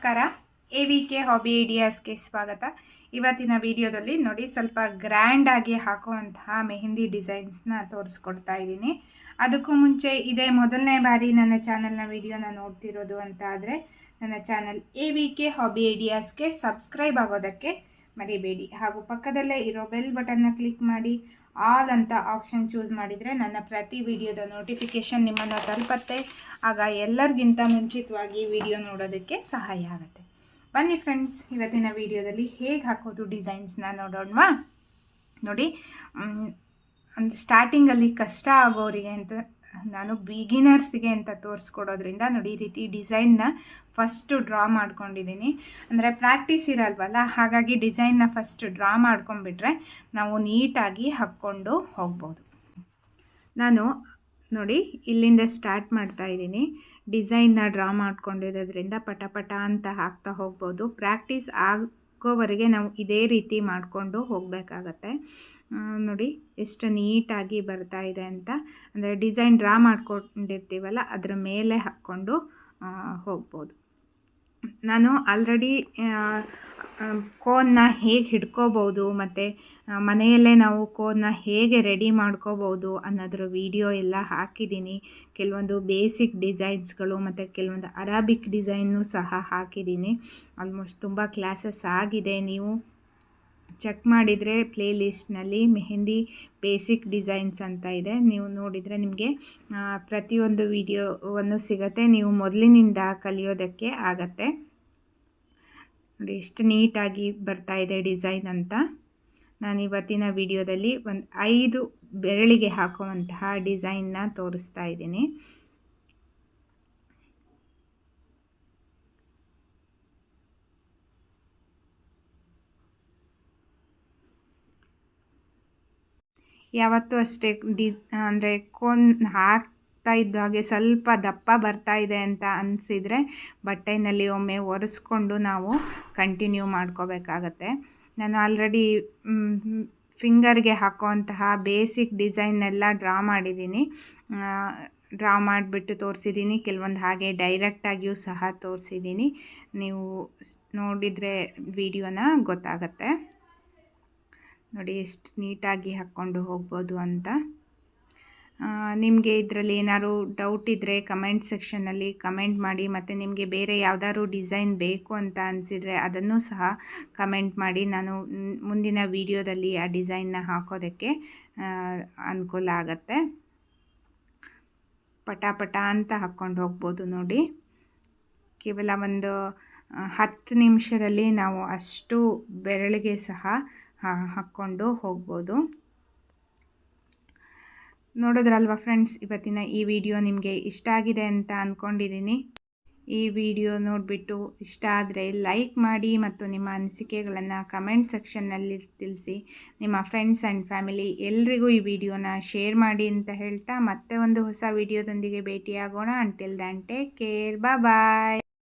ನಮಸ್ಕಾರ. A V K hobby ಐಡಿಯಾಸ್ಗೆ ಸ್ವಾಗತ. ಇವತ್ತಿನ ವಿಡಿಯೋದಲ್ಲಿ ನೋಡಿ, ಸ್ವಲ್ಪ ಗ್ರ್ಯಾಂಡಾಗಿ ಹಾಕುವಂತಹ ಮೆಹಂದಿ ಡಿಸೈನ್ಸ್ನ ತೋರಿಸ್ಕೊಡ್ತಾ ಇದ್ದೀನಿ. ಅದಕ್ಕೂ ಮುಂಚೆ ಇದೇ ಮೊದಲನೇ ಬಾರಿ ನನ್ನ ಚಾನಲ್ನ ವಿಡಿಯೋನ ನೋಡ್ತಿರೋದು ಅಂತ ಆದರೆ, ನನ್ನ channel A V K hobby ಐಡಿಯಾಸ್ಗೆ subscribe ಆಗೋದಕ್ಕೆ ಮರಿಬೇಡಿ. ಹಾಗೂ ಪಕ್ಕದಲ್ಲೇ ಇರೋ ಬೆಲ್ ಬಟನ್ನ ಕ್ಲಿಕ್ ಮಾಡಿ ಆಲ್ ಅಂತ ಆಪ್ಷನ್ ಚೂಸ್ ಮಾಡಿದರೆ ನನ್ನ ಪ್ರತಿ ವಿಡಿಯೋದ ನೋಟಿಫಿಕೇಷನ್ ನಿಮ್ಮನ್ನು ತಲುಪತ್ತೆ. ಆಗ ಎಲ್ಲರಿಗಿಂತ ಮುಂಚಿತವಾಗಿ ವಿಡಿಯೋ ನೋಡೋದಕ್ಕೆ ಸಹಾಯ ಆಗುತ್ತೆ. ಬನ್ನಿ ಫ್ರೆಂಡ್ಸ್ ಇವತ್ತಿನ ವಿಡಿಯೋದಲ್ಲಿ ಹೇಗೆ ಹಾಕೋದು ಡಿಸೈನ್ಸ್ನ ನೋಡೋಣವಾ? ನೋಡಿ ಸ್ಟಾರ್ಟಿಂಗಲ್ಲಿ ಕಷ್ಟ ಆಗೋರಿಗೆ ಅಂತ ನಾನು ಬಿಗಿನರ್ಸ್ಗೆ ಅಂತ ತೋರಿಸ್ಕೊಡೋದ್ರಿಂದ ನೋಡಿ ಈ ರೀತಿ ಡಿಸೈನ್ನ ಫಸ್ಟು ಡ್ರಾ ಮಾಡ್ಕೊಂಡಿದ್ದೀನಿ. ಅಂದರೆ ಪ್ರಾಕ್ಟೀಸ್ ಇರಲ್ವಲ್ಲ, ಹಾಗಾಗಿ ಡಿಸೈನ್ನ ಫಸ್ಟ್ ಡ್ರಾ ಮಾಡ್ಕೊಂಡ್ಬಿಟ್ರೆ ನಾವು ನೀಟಾಗಿ ಹಾಕ್ಕೊಂಡು ಹೋಗ್ಬೋದು. ನಾನು ನೋಡಿ ಇಲ್ಲಿಂದ ಸ್ಟಾರ್ಟ್ ಮಾಡ್ತಾ ಇದ್ದೀನಿ. ಡಿಸೈನ್ನ ಡ್ರಾ ಮಾಡ್ಕೊಂಡಿರೋದ್ರಿಂದ ಪಟ ಪಟ ಅಂತ ಹಾಕ್ತಾ ಹೋಗ್ಬೋದು. ಪ್ರಾಕ್ಟೀಸ್ ಆಗೋವರೆಗೆ ನಾವು ಇದೇ ರೀತಿ ಮಾಡಿಕೊಂಡು ಹೋಗಬೇಕಾಗತ್ತೆ. ನೋಡಿ ಎಷ್ಟು ನೀಟಾಗಿ ಬರ್ತಾ ಇದೆ ಅಂತ. ಅಂದರೆ ಡಿಸೈನ್ ಡ್ರಾ ಮಾಡಿಕೊಂಡಿರ್ತೀವಲ್ಲ, ಅದರ ಮೇಲೆ ಹಾಕ್ಕೊಂಡು ಹೋಗ್ಬೋದು. ನಾನು ಆಲ್ರೆಡಿ ಕೋನ್ನ ಹೇಗೆ ಹಿಡ್ಕೋಬೋದು ಮತ್ತು ಮನೆಯಲ್ಲೇ ನಾವು ಕೋನ್ನ ಹೇಗೆ ರೆಡಿ ಮಾಡ್ಕೋಬೋದು ಅನ್ನೋದ್ರ ವಿಡಿಯೋ ಎಲ್ಲ ಹಾಕಿದ್ದೀನಿ. ಕೆಲವೊಂದು ಬೇಸಿಕ್ ಡಿಸೈನ್ಸ್ಗಳು ಮತ್ತು ಕೆಲವೊಂದು ಅರಾಬಿಕ್ ಡಿಸೈನು ಸಹ ಹಾಕಿದ್ದೀನಿ. ಆಲ್ಮೋಸ್ಟ್ ತುಂಬ ಕ್ಲಾಸಸ್ ಆಗಿದೆ. ನೀವು ಚೆಕ್ ಮಾಡಿದರೆ ಪ್ಲೇ ಲಿಸ್ಟ್ನಲ್ಲಿ ಮೆಹಂದಿ ಬೇಸಿಕ್ ಡಿಸೈನ್ಸ್ ಅಂತ ಇದೆ. ನೀವು ನೋಡಿದರೆ ನಿಮಗೆ ಪ್ರತಿಯೊಂದು ವಿಡಿಯೋವನ್ನು ಸಿಗತ್ತೆ. ನೀವು ಮೊದಲಿನಿಂದ ಕಲಿಯೋದಕ್ಕೆ ಆಗತ್ತೆ. ನೋಡಿ, ಎಷ್ಟು ನೀಟಾಗಿ ಬರ್ತಾ ಇದೆ ಡಿಸೈನ್ ಅಂತ. ನಾನು ಇವತ್ತಿನ ವಿಡಿಯೋದಲ್ಲಿ ಒಂದು ಐದು ಬೆರಳಿಗೆ ಹಾಕುವಂತಹ ಡಿಸೈನ್ನ ತೋರಿಸ್ತಾ ಇದ್ದೀನಿ. ಯಾವತ್ತೂ ಅಷ್ಟೇ ಡಿ, ಅಂದರೆ ಕೋನ್ ಹಾಕ್ತಾ ಇದ್ದ ಹಾಗೆ ಸ್ವಲ್ಪ ದಪ್ಪ ಬರ್ತಾ ಇದೆ ಅಂತ ಅನಿಸಿದರೆ ಬಟ್ಟೆನಲ್ಲಿ ಒಮ್ಮೆ ಒರೆಸ್ಕೊಂಡು ನಾವು ಕಂಟಿನ್ಯೂ ಮಾಡ್ಕೋಬೇಕಾಗತ್ತೆ. ನಾನು ಆಲ್ರೆಡಿ ಫಿಂಗರ್ಗೆ ಹಾಕೋವಂತಹ ಬೇಸಿಕ್ ಡಿಸೈನ್ನೆಲ್ಲ ಡ್ರಾ ಮಾಡಿದ್ದೀನಿ. ಡ್ರಾ ಮಾಡಿಬಿಟ್ಟು ತೋರಿಸಿದ್ದೀನಿ. ಕೆಲವೊಂದು ಹಾಗೆ ಡೈರೆಕ್ಟಾಗಿಯೂ ಸಹ ತೋರಿಸಿದ್ದೀನಿ. ನೀವು ನೋಡಿದರೆ ವಿಡಿಯೋನ ಗೊತ್ತಾಗತ್ತೆ. ನೋಡಿ, ಎಷ್ಟು ನೀಟಾಗಿ ಹಾಕ್ಕೊಂಡು ಹೋಗ್ಬೋದು ಅಂತ. ನಿಮಗೆ ಇದರಲ್ಲಿ ಏನಾದ್ರು ಡೌಟ್ ಇದ್ದರೆ ಕಮೆಂಟ್ ಸೆಕ್ಷನಲ್ಲಿ ಕಮೆಂಟ್ ಮಾಡಿ, ಮತ್ತು ನಿಮಗೆ ಬೇರೆ ಯಾವುದಾದ್ರು ಡಿಸೈನ್ ಬೇಕು ಅಂತ ಅನಿಸಿದರೆ ಅದನ್ನು ಸಹ ಕಮೆಂಟ್ ಮಾಡಿ. ನಾನು ಮುಂದಿನ ವಿಡಿಯೋದಲ್ಲಿ ಆ ಡಿಸೈನ್ನ ಹಾಕೋದಕ್ಕೆ ಅನುಕೂಲ ಆಗತ್ತೆ. ಪಟಾಪಟ ಪಟ ಅಂತ ಹಾಕ್ಕೊಂಡು ಹೋಗ್ಬೋದು ನೋಡಿ. ಕೇವಲ ಒಂದು ಹತ್ತು ನಿಮಿಷದಲ್ಲಿ ನಾವು ಅಷ್ಟು ಬೆರಳಿಗೆ ಸಹ ಹಾಕ್ಕೊಂಡು ಹೋಗ್ಬೋದು. ನೋಡೋದ್ರಲ್ವ ಫ್ರೆಂಡ್ಸ್, ಇವತ್ತಿನ ಈ ವಿಡಿಯೋ ನಿಮಗೆ ಇಷ್ಟ ಆಗಿದೆ ಅಂತ ಅಂದ್ಕೊಂಡಿದ್ದೀನಿ ಈ ವಿಡಿಯೋ ನೋಡಿಬಿಟ್ಟು ಇಷ್ಟ ಆದರೆ ಲೈಕ್ ಮಾಡಿ ಮತ್ತು ನಿಮ್ಮ ಅನಿಸಿಕೆಗಳನ್ನು ಕಮೆಂಟ್ ಸೆಕ್ಷನ್ನಲ್ಲಿ ತಿಳಿಸಿ. ನಿಮ್ಮ ಫ್ರೆಂಡ್ಸ್ ಆ್ಯಂಡ್ ಫ್ಯಾಮಿಲಿ ಎಲ್ರಿಗೂ ಈ ವಿಡಿಯೋನ ಶೇರ್ ಮಾಡಿ ಅಂತ ಹೇಳ್ತಾ ಮತ್ತೆ ಒಂದು ಹೊಸ ವಿಡಿಯೋದೊಂದಿಗೆ ಭೇಟಿಯಾಗೋಣ. Until then take care bye